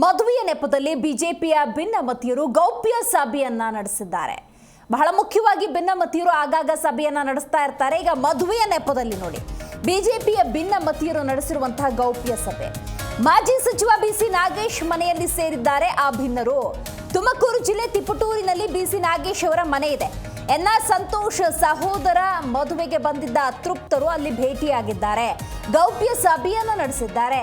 ಮದುವೆಯ ನೆಪದಲ್ಲಿ ಬಿಜೆಪಿಯ ಭಿನ್ನಮತಿಯರು ಗೌಪ್ಯ ಸಭೆಯನ್ನ ನಡೆಸಿದ್ದಾರೆ. ಬಹಳ ಮುಖ್ಯವಾಗಿ ಭಿನ್ನಮತಿಯರು ಆಗಾಗ ಸಭೆಯನ್ನ ನಡೆಸ್ತಾ ಇರ್ತಾರೆ. ಈಗ ಮದುವೆಯ ನೆಪದಲ್ಲಿ ನೋಡಿ, ಬಿಜೆಪಿಯ ಭಿನ್ನಮತಿಯರು ನಡೆಸಿರುವಂತಹ ಗೌಪ್ಯ ಸಭೆ. ಮಾಜಿ ಸಚಿವ ಬಿಸಿ ನಾಗೇಶ್ ಮನೆಯಲ್ಲಿ ಸೇರಿದ್ದಾರೆ ಆ ಭಿನ್ನರು. ತುಮಕೂರು ಜಿಲ್ಲೆ ತಿಪಟೂರಿನಲ್ಲಿ ಬಿಸಿ ನಾಗೇಶ್ ಅವರ ಮನೆ ಇದೆ. ಎನ್ನ ಸಂತೋಷ್ ಸಹೋದರ ಮದುವೆಗೆ ಬಂದಿದ್ದ ಅತೃಪ್ತರು ಅಲ್ಲಿ ಭೇಟಿಯಾಗಿದ್ದಾರೆ. ಗೌಪ್ಯ ಸಭೆಯನ್ನು ನಡೆಸಿದ್ದಾರೆ.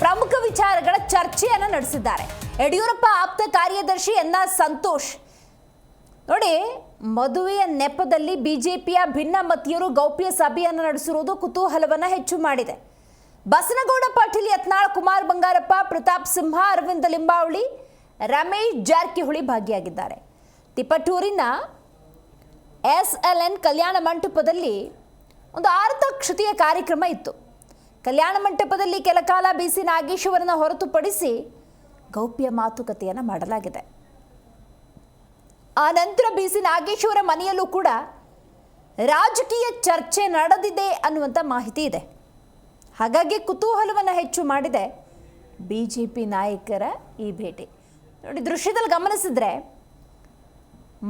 ಪ್ರಮುಖ ವಿಚಾರಗಳ ಚರ್ಚೆಯನ್ನು ನಡೆಸಿದ್ದಾರೆ. ಯಡಿಯೂರಪ್ಪ ಆಪ್ತ ಕಾರ್ಯದರ್ಶಿ ಎನ್ ಆರ್ ಸಂತೋಷ್, ನೋಡಿ, ಮದುವೆಯ ನೆಪದಲ್ಲಿ ಬಿಜೆಪಿಯ ಭಿನ್ನಮತಿಯರು ಗೌಪ್ಯ ಸಭೆಯನ್ನು ನಡೆಸಿರುವುದು ಕುತೂಹಲವನ್ನ ಹೆಚ್ಚು ಮಾಡಿದೆ. ಬಸನಗೌಡ ಪಾಟೀಲ್, ಯತ್ನಾಳ್ ಕುಮಾರ್ ಬಂಗಾರಪ್ಪ, ಪ್ರತಾಪ್ ಸಿಂಹ, ಅರವಿಂದ ಲಿಂಬಾವಳಿ, ರಮೇಶ್ ಜಾರಕಿಹೊಳಿ ಭಾಗಿಯಾಗಿದ್ದಾರೆ. ತಿಪಟೂರಿನ ಎಸ್ ಎಲ್ ಎನ್ ಕಲ್ಯಾಣ ಮಂಟಪದಲ್ಲಿ ಒಂದು ಆರ್ಥಕ್ಷತೆಯ ಕಾರ್ಯಕ್ರಮ ಇತ್ತು. ಕಲ್ಯಾಣ ಮಂಟಪದಲ್ಲಿ ಕೆಲ ಕಾಲ ಬಿಸಿ ನಾಗೇಶ್ವರನ ಹೊರತುಪಡಿಸಿ ಗೌಪ್ಯ ಮಾತುಕತೆಯನ್ನು ಮಾಡಲಾಗಿದೆ. ಆ ನಂತರ ಬಿಸಿ ನಾಗೇಶ್ವರ ಮನೆಯಲ್ಲೂ ಕೂಡ ರಾಜಕೀಯ ಚರ್ಚೆ ನಡೆದಿದೆ ಅನ್ನುವಂಥ ಮಾಹಿತಿ ಇದೆ. ಹಾಗಾಗಿ ಕುತೂಹಲವನ್ನು ಹೆಚ್ಚು ಮಾಡಿದೆ ಬಿ ಜೆ ಪಿ ನಾಯಕರ ಈ ಭೇಟಿ. ನೋಡಿ, ದೃಶ್ಯದಲ್ಲಿ ಗಮನಿಸಿದ್ರೆ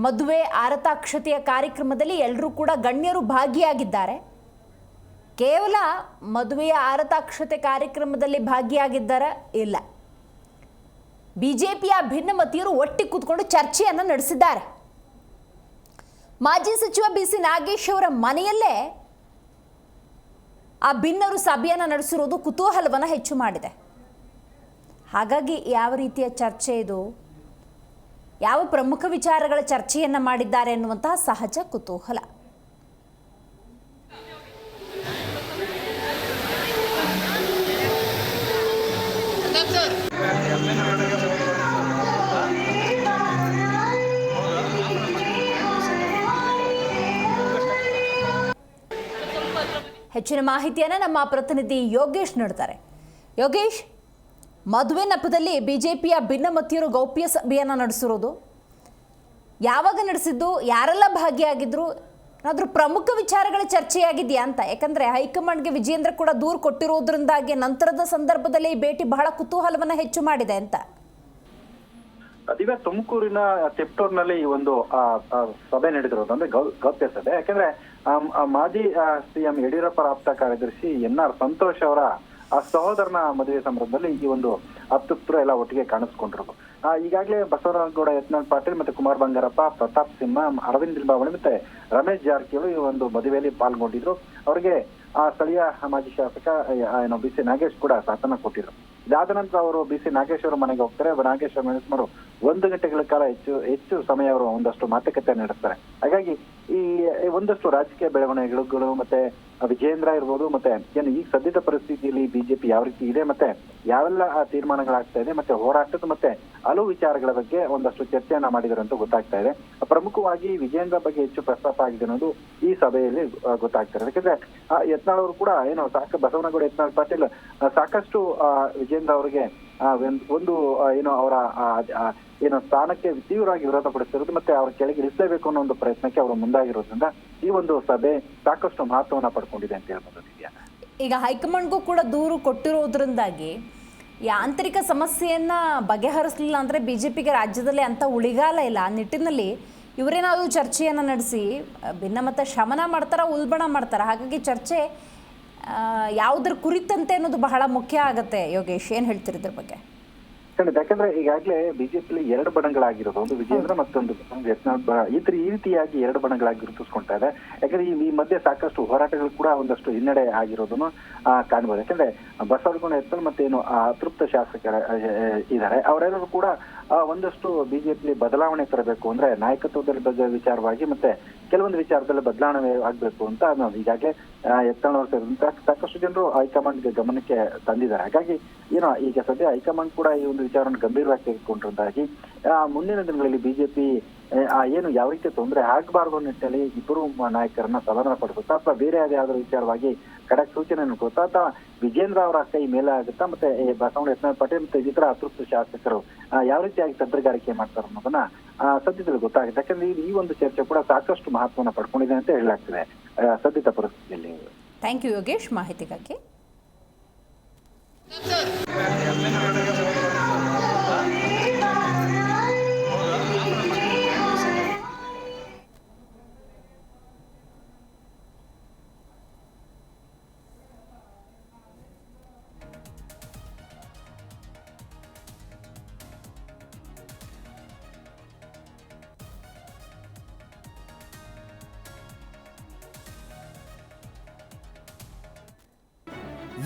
ಮದುವೆ ಆರತಾಕ್ಷತೆಯ ಕಾರ್ಯಕ್ರಮದಲ್ಲಿ ಎಲ್ಲರೂ ಕೂಡ ಗಣ್ಯರು ಭಾಗಿಯಾಗಿದ್ದಾರೆ. ಕೇವಲ ಮದುವೆಯ ಆರತಾಕ್ಷತೆ ಕಾರ್ಯಕ್ರಮದಲ್ಲಿ ಭಾಗಿಯಾಗಿದ್ದಾರ? ಇಲ್ಲ. ಬಿ ಜೆ ಪಿಯ ಭಿನ್ನಮತಿಯರು ಒಟ್ಟಿಗೆ ಕೂತ್ಕೊಂಡು ಚರ್ಚೆಯನ್ನು ನಡೆಸಿದ್ದಾರೆ. ಮಾಜಿ ಸಚಿವ ಬಿ ಸಿ ನಾಗೇಶ್ ಅವರ ಮನೆಯಲ್ಲೇ ಆ ಭಿನ್ನರು ಸಭೆಯನ್ನು ನಡೆಸಿರುವುದು ಕುತೂಹಲವನ್ನು ಹೆಚ್ಚು ಮಾಡಿದೆ. ಹಾಗಾಗಿ ಯಾವ ರೀತಿಯ ಚರ್ಚೆ ಇದು? ಯಾವ ಪ್ರಮುಖ ವಿಚಾರಗಳ ಚರ್ಚೆಯನ್ನು ಮಾಡಿದ್ದಾರೆ ಎನ್ನುವಂತಹ ಸಹಜ ಕುತೂಹಲ. ಹೆಚ್ಚಿನ ಮಾಹಿತಿಯನ್ನು ನಮ್ಮ ಪ್ರತಿನಿಧಿ ಯೋಗೇಶ್ ನೀಡ್ತಾರೆ. ಯೋಗೇಶ್, ಮದುವೆ ನೆಪದಲ್ಲಿ ಬಿಜೆಪಿಯ ಭಿನ್ನಮತಿಯರು ಗೌಪ್ಯ ಸಭೆಯನ್ನು ನಡೆಸಿರೋದು. ಯಾವಾಗ ನಡೆಸಿದ್ದು, ಯಾರೆಲ್ಲ ಭಾಗಿಯಾಗಿದ್ರು, ಏನಾದರೂ ಪ್ರಮುಖ ವಿಚಾರಗಳ ಚರ್ಚೆಯಾಗಿದೆಯಾ ಅಂತ? ಯಾಕಂದರೆ ಹೈಕಮಾಂಡ್ಗೆ ವಿಜೇಂದ್ರ ಕೂಡ ದೂರು ಕೊಟ್ಟಿರೋದ್ರಿಂದಾಗಿ ನಂತರದ ಸಂದರ್ಭದಲ್ಲಿ ಈ ಭೇಟಿ ಬಹಳ ಕುತೂಹಲವನ್ನು ಹೆಚ್ಚು ಮಾಡಿದೆ ಅಂತ. ದಿವ್ಯ ತುಮಕೂರಿನ ತಿಪ್ಟೂರ್ನಲ್ಲಿ ಈ ಒಂದು ಸಭೆ ನಡೆದಿರೋದು ಅಂದ್ರೆ ಗೌಪ್ಯ ಸಭೆ. ಯಾಕಂದ್ರೆ ಮಾಜಿ ಸಿಎಂ ಯಡಿಯೂರಪ್ಪ ಆಪ್ತ ಕಾರ್ಯದರ್ಶಿ ಎನ್ ಆರ್ ಸಂತೋಷ್ ಅವರ ಆ ಸಹೋದರನ ಮದುವೆ ಸಂದರ್ಭದಲ್ಲಿ ಈ ಒಂದು ಅತೃಪ್ತರು ಎಲ್ಲ ಒಟ್ಟಿಗೆ ಕಾಣಿಸ್ಕೊಂಡ್ರು ಆ, ಈಗಾಗಲೇ ಬಸವರಾಜಗೌಡ ಯತ್ನಾಳ್ ಪಾಟೀಲ್ ಮತ್ತೆ ಕುಮಾರ್ ಬಂಗಾರಪ್ಪ ಪ್ರತಾಪ್ ಸಿಂಹ ಅರವಿಂದ್ ಲಿಂಬಾವಳಿ ಮತ್ತೆ ರಮೇಶ್ ಜಾರಕಿಹೊಳಿ ಈ ಒಂದು ಮದುವೆಯಲ್ಲಿ ಪಾಲ್ಗೊಂಡಿದ್ರು. ಅವರಿಗೆ ಆ ಸ್ಥಳೀಯ ಮಾಜಿ ಶಾಸಕ ಏನು ಬಿ ಸಿ ನಾಗೇಶ್ ಕೂಡ ಸಾಥನ ಕೊಟ್ಟಿದ್ರು. ಇದಾದ ನಂತರ ಅವರು ಬಿಸಿ ನಾಗೇಶ್ವರ ನಾಗೇಶ್ ಮನೆಗೆ ಹೋಗ್ತಾರೆ. ನಾಗೇಶ್ವರ ಮನೆ ಸುಮಾರು ಒಂದು ಗಂಟೆಗಳ ಕಾಲ ಹೆಚ್ಚು ಹೆಚ್ಚು ಸಮಯ ಅವರು ಒಂದಷ್ಟು ಮಾತುಕತೆ ನಡೆಸ್ತಾರೆ. ಹಾಗಾಗಿ ಈ ಒಂದಷ್ಟು ರಾಜಕೀಯ ಬೆಳವಣಿಗೆಗಳು ಮತ್ತೆ ವಿಜೇಂದ್ರ ಇರ್ಬೋದು, ಮತ್ತೆ ಏನು ಈಗ ಸದ್ಯದ ಪರಿಸ್ಥಿತಿಯಲ್ಲಿ ಬಿಜೆಪಿ ಯಾವ ರೀತಿ ಇದೆ, ಮತ್ತೆ ಯಾವೆಲ್ಲ ತೀರ್ಮಾನಗಳಾಗ್ತಾ ಇದೆ, ಮತ್ತೆ ಹೋರಾಟದ ಮತ್ತೆ ಹಲವು ವಿಚಾರಗಳ ಬಗ್ಗೆ ಒಂದಷ್ಟು ಚರ್ಚೆಯನ್ನ ಮಾಡಿದ್ರು ಅಂತ ಗೊತ್ತಾಗ್ತಾ ಇದೆ. ಪ್ರಮುಖವಾಗಿ ವಿಜೇಂದ್ರ ಬಗ್ಗೆ ಹೆಚ್ಚು ಪ್ರಸ್ತಾಪ ಆಗಿದೆ ಅನ್ನೋದು ಈ ಸಭೆಯಲ್ಲಿ ಗೊತ್ತಾಗ್ತಾರೆ ಯಾಕಂದ್ರೆ ಯತ್ನಾಳ್ ಅವರು ಕೂಡ ಏನು ಸಾಕ, ಬಸವನಗೌಡ ಯತ್ನಾಳ್ ಪಾಟೀಲ್, ಸಾಕಷ್ಟು ವಿಜೇಂದ್ರ ಅವರಿಗೆ ಒಂದು ಏನು ಅವರ ಏನು ಸ್ಥಾನಕ್ಕೆ ತೀವ್ರವಾಗಿ ವಿರೋಧ ಪಡಿಸ್ತಿರೋದು ಮತ್ತೆ ಅವ್ರ ಕೆಳಗೆ ಇಳಿಸಲೇಬೇಕು ಅನ್ನೋ ಒಂದು ಪ್ರಯತ್ನಕ್ಕೆ ಅವರು ಮುಂದಾಗಿರೋದ್ರಿಂದ ಈ ಒಂದು ಸಭೆ ಸಾಕಷ್ಟು ಮಹತ್ವವನ್ನ ಪಡ್ಕೊಂಡಿದೆ ಅಂತ ಹೇಳ್ಬೋದು ಈಗ ಹೈಕಮಾಂಡ್ಗೂ ಕೂಡ ದೂರು ಕೊಟ್ಟಿರೋದ್ರಿಂದಾಗಿ ಯಾಂತ್ರಿಕ ಸಮಸ್ಯೆಯನ್ನ ಬಗೆಹರಿಸಲಿಲ್ಲ ಅಂದ್ರೆ ಬಿಜೆಪಿಗೆ ರಾಜ್ಯದಲ್ಲಿ ಅಂತ ಉಳಿಗಾಲ ಇಲ್ಲ. ಆ ನಿಟ್ಟಿನಲ್ಲಿ ಇವರೇನಾದರೂ ಚರ್ಚೆಯನ್ನು ನಡೆಸಿ ಭಿನ್ನಮತ ಶಮನ ಮಾಡ್ತಾರ, ಉಲ್ಬಣ ಮಾಡ್ತಾರ? ಹಾಗಾಗಿ ಚರ್ಚೆ ಯಾವುದ್ರ ಕುರಿತಂತೆ ಅನ್ನೋದು ಬಹಳ ಮುಖ್ಯ ಆಗುತ್ತೆ. ಯೋಗೇಶ್ ಏನು ಹೇಳ್ತೀರಿ ಇದ್ರ ಬಗ್ಗೆ? ಖಂಡಿತ. ಯಾಕಂದ್ರೆ ಈಗಾಗಲೇ ಬಿಜೆಪಿಲಿ ಎರಡು ಬಣಗಳಾಗಿರೋದು. ಒಂದು ವಿಜೇಂದ್ರ ಮತ್ತೊಂದು ಯತ್ನಾಳ್ ಈ ರೀತಿಯಾಗಿ ಎರಡು ಬಣಗಳಾಗಿ ಗುರುತಿಸ್ಕೊಂತಾ ಇದೆ. ಯಾಕಂದ್ರೆ ಈ- ಮಧ್ಯೆ ಸಾಕಷ್ಟು ಹೋರಾಟಗಳು ಕೂಡ ಒಂದಷ್ಟು ಹಿನ್ನಡೆ ಆಗಿರೋದನ್ನು ಆ, ಕಾಣ್ಬೋದು. ಯಾಕಂದ್ರೆ ಬಸವನಗೌಡ ಯತ್ನಾಳ್ ಮತ್ತೆ ಏನು ಅತೃಪ್ತ ಶಾಸಕರ ಇದ್ದಾರೆ ಅವರೆಲ್ಲರೂ ಕೂಡ ಒಂದಷ್ಟು ಬಿಜೆಪಿಲಿ ಬದಲಾವಣೆ ತರಬೇಕು ಅಂದ್ರೆ ನಾಯಕತ್ವದ ಬಗ್ಗೆ ವಿಚಾರವಾಗಿ ಮತ್ತೆ ಕೆಲವೊಂದು ವಿಚಾರದಲ್ಲಿ ಬದಲಾವಣೆ ಆಗ್ಬೇಕು ಅಂತ ನಾವು ಈಗಾಗಲೇ ಯತ್ನಾಳ್ ಸೇರಿದಂತೆ ಸಾಕಷ್ಟು ಜನರು ಹೈಕಮಾಂಡ್ಗೆ ಗಮನಕ್ಕೆ ತಂದಿದ್ದಾರೆ. ಹಾಗಾಗಿ, ಏನೋ ಈಗ ಸದ್ಯ ಹೈಕಮಾಂಡ್ ಕೂಡ ಈ ಒಂದು ವಿಚಾರವನ್ನು ಗಂಭೀರವಾಗಿ ತೆಗೆದುಕೊಂಡಿರುವುದಾಗಿ ಮುಂದಿನ ದಿನಗಳಲ್ಲಿ ಬಿಜೆಪಿ ಏನು ಯಾವ ರೀತಿ ತೊಂದರೆ ಆಗಬಾರದು ನಿಟ್ಟಿನಲ್ಲಿ ಇಬ್ಬರು ನಾಯಕರನ್ನ ಸಮಾಧಾನ ಪಡಿಸುತ್ತಾ ಅಥವಾ ಬೇರೆ ಯಾವ್ದಾದ್ರು ವಿಚಾರವಾಗಿ ಖಡಕ್ ಸೂಚನೆಯನ್ನು ಕೊಡ್ತಾ ಅಥವಾ ವಿಜೇಂದ್ರ ಅವರ ಕೈ ಮೇಲೆ ಆಗುತ್ತಾ ಮತ್ತೆ ಈ ಬಸವಣ್ಣ ಯತ್ನಾಳ್ ಪಾಟೀಲ್ ಮತ್ತೆ ಇತರ ಅತೃಪ್ತ ಶಾಸಕರು ಯಾವ ರೀತಿಯಾಗಿ ತಂತ್ರಗಾರಿಕೆ ಮಾಡ್ತಾರೆ ಅನ್ನೋದನ್ನ ಆ, ಸದ್ಯದಲ್ಲಿ ಗೊತ್ತಾಗುತ್ತೆ. ಯಾಕಂದ್ರೆ ಈ- ಒಂದು ಚರ್ಚೆ ಕೂಡ ಸಾಕಷ್ಟು ಮಹತ್ವನ ಪಡ್ಕೊಂಡಿದೆ ಅಂತ ಹೇಳಲಾಗ್ತದೆ ಸದ್ಯದ ಪರಿಸ್ಥಿತಿಯಲ್ಲಿ. Thank you Yogesh. ಮಾಹಿತಿಗಾಗಿ.